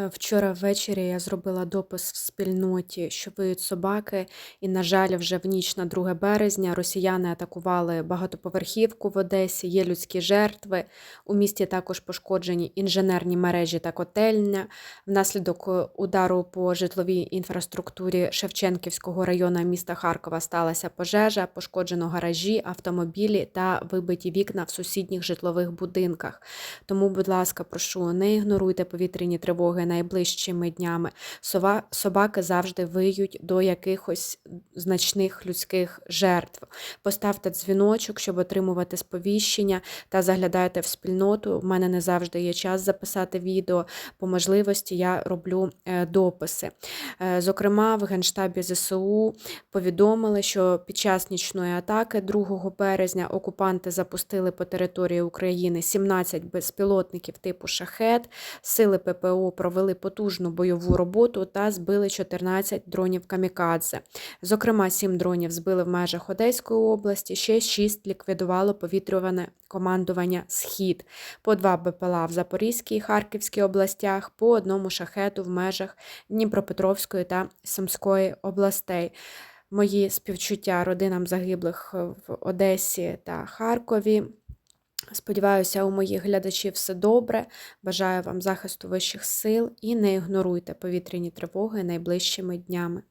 Е, Вчора ввечері я зробила допис в спільноті, що виють собаки, і, на жаль, вже в ніч на 2 березня росіяни атакували багатоповерхівку в Одесі, є людські жертви. У місті також пошкоджені інженерні мережі та котельня. Внаслідок е, удару по житловій інфраструктурі Шевченківського району міста Харкова сталася пожежа, пошкоджено гаражі, автомобілі та вибиті вікна в сусідніх житлових будинках. Тому, будь ласка, прошу, не ігноруйте повітряні тривоги найближчими днями. Сова, собаки завжди виють до якихось значних людських жертв. Поставте дзвіночок, щоб отримувати сповіщення та заглядайте в спільноту. У мене не завжди є час записати відео. По можливості я роблю е, дописи. Е, Зокрема, в Генштабі ЗСУ повідомили, що під час нічної атаки 2 березня окупанти запустили по території України 17 безпілотників типу шахет. Сили ППО провели потужну бойову роботу та збили 14 дронів камікадзе. Зокрема, 7 дронів збили в межах Одеської області, ще 6 ліквідувало повітрюване командування Схід, по два БПЛА в Запорізькій і Харківській областях, по одному шахету в межах Дніпропетровської та Сумської областей. Мої співчуття родинам загиблих в Одесі та Харкові. Сподіваюся, у моїх глядачів все добре. Бажаю вам захисту вищих сил і не ігноруйте повітряні тривоги найближчими днями.